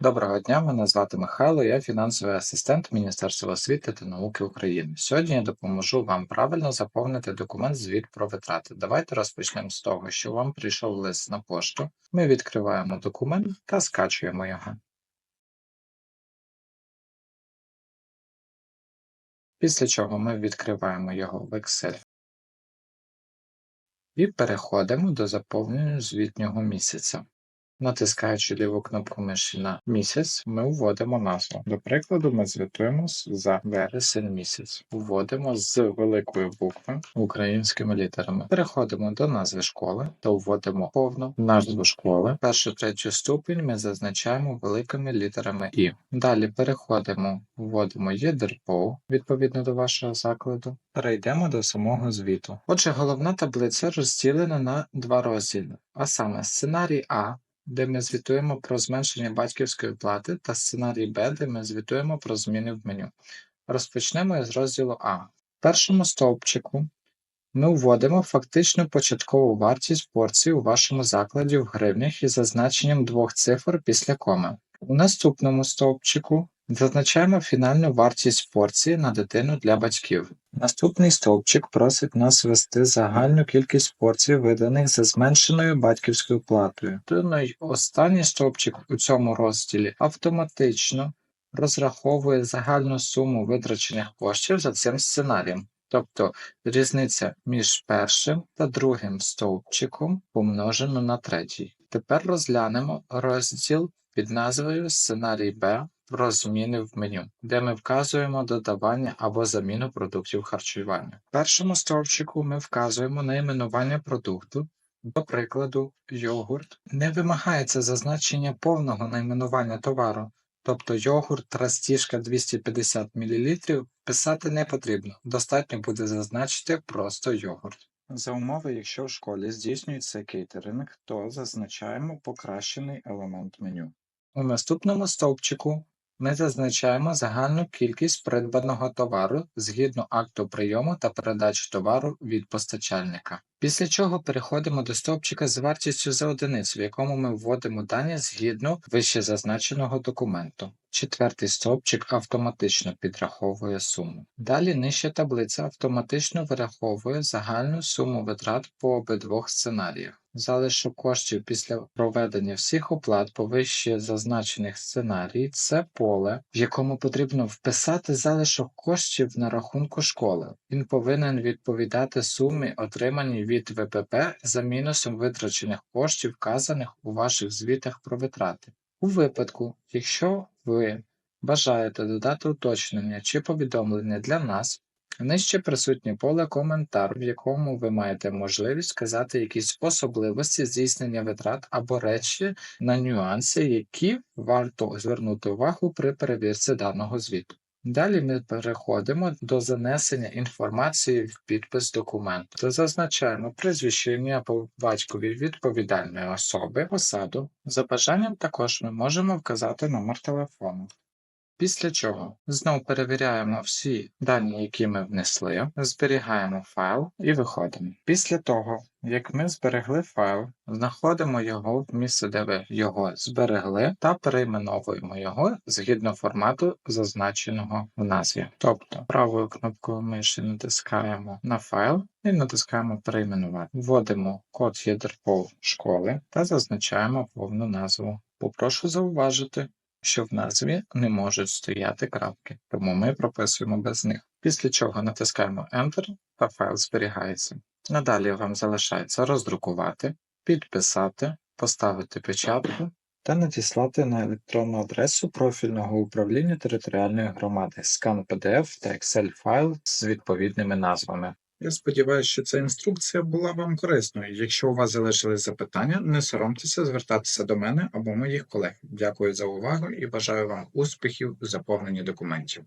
Доброго дня, мене звати Михайло, я фінансовий асистент Міністерства освіти та науки України. Сьогодні я допоможу вам правильно заповнити документ звіт про витрати. Давайте розпочнемо з того, що вам прийшов лист на пошту. Ми відкриваємо документ та скачуємо його. Після чого ми відкриваємо його в Excel і переходимо до заповнення звітнього місяця. Натискаючи ліву кнопку миші на місяць, ми вводимо назву. До прикладу, ми звітуємо за вересень місяць. Вводимо з великої букви українськими літерами. Переходимо до назви школи та вводимо повну назву школи. Першу третю ступінь ми зазначаємо великими літерами І. Далі переходимо, вводимо ЄДРПО відповідно до вашого закладу. Перейдемо до самого звіту. Отже, головна таблиця розділена на два розділи, а саме сценарій А де ми звітуємо про зменшення батьківської плати, та сценарій Б, де ми звітуємо про зміни в меню. Розпочнемо із розділу А. В першому стовпчику ми вводимо фактичну початкову вартість порції у вашому закладі в гривнях із зазначенням двох цифр після коми. У наступному стовпчику зазначаємо фінальну вартість порції на дитину для батьків. Наступний стовпчик просить нас ввести загальну кількість порцій, виданих за зменшеною батьківською платою. Ну й останній стовпчик у цьому розділі автоматично розраховує загальну суму витрачених коштів за цим сценарієм. Тобто різниця між першим та другим стовпчиком помножено на третій. Тепер розглянемо розділ під назвою Сценарій Б про зміни в меню, де ми вказуємо додавання або заміну продуктів харчування. В першому стовпчику ми вказуємо найменування продукту, до прикладу, йогурт. Не вимагається зазначення повного найменування товару, тобто йогурт растіжка 250 мл писати не потрібно, достатньо буде зазначити просто йогурт. За умови, якщо в школі здійснюється кейтеринг, то зазначаємо покращений елемент меню. У наступному стовпчику ми зазначаємо загальну кількість придбаного товару згідно акту прийому та передачі товару від постачальника. Після чого переходимо до стовпчика з вартістю за одиницю, в якому ми вводимо дані згідно вище зазначеного документу. Четвертий стовпчик автоматично підраховує суму. Далі нижча таблиця автоматично вираховує загальну суму витрат по обидвох сценаріях. Залишок коштів після проведення всіх оплат по вище зазначених сценарій це поле, в якому потрібно вписати залишок коштів на рахунку школи. Він повинен відповідати сумі, отриманій від ВПП за мінусом витрачених коштів, вказаних у ваших звітах про витрати. У випадку, якщо ви бажаєте додати уточнення чи повідомлення для нас, Нижче присутнє поле коментар, в якому ви маєте можливість сказати якісь особливості здійснення витрат або речі на нюанси, які варто звернути увагу при перевірці даного звіту. Далі ми переходимо до занесення інформації в підпис документу зазначаємо прізвище ім'я по батькові відповідальної особи, посаду. За бажанням також ми можемо вказати номер телефону. Після чого знову перевіряємо всі дані, які ми внесли, зберігаємо файл і виходимо. Після того, як ми зберегли файл, знаходимо його в місце, де ви його зберегли, та перейменовуємо його згідно формату, зазначеного в назві. Тобто правою кнопкою миші натискаємо на файл і натискаємо перейменувати. Вводимо код ядерпол школи та зазначаємо повну назву. Попрошу зауважити що в назві не можуть стояти крапки, тому ми прописуємо без них. Після чого натискаємо Enter та файл зберігається. Надалі вам залишається роздрукувати, підписати, поставити печатку та надіслати на електронну адресу профільного управління територіальної громади скан PDF та Excel файл з відповідними назвами. Я сподіваюся, що ця інструкція була вам корисною. Якщо у вас залишились запитання, не соромтеся звертатися до мене або моїх колег. Дякую за увагу і бажаю вам успіхів у заповненні документів.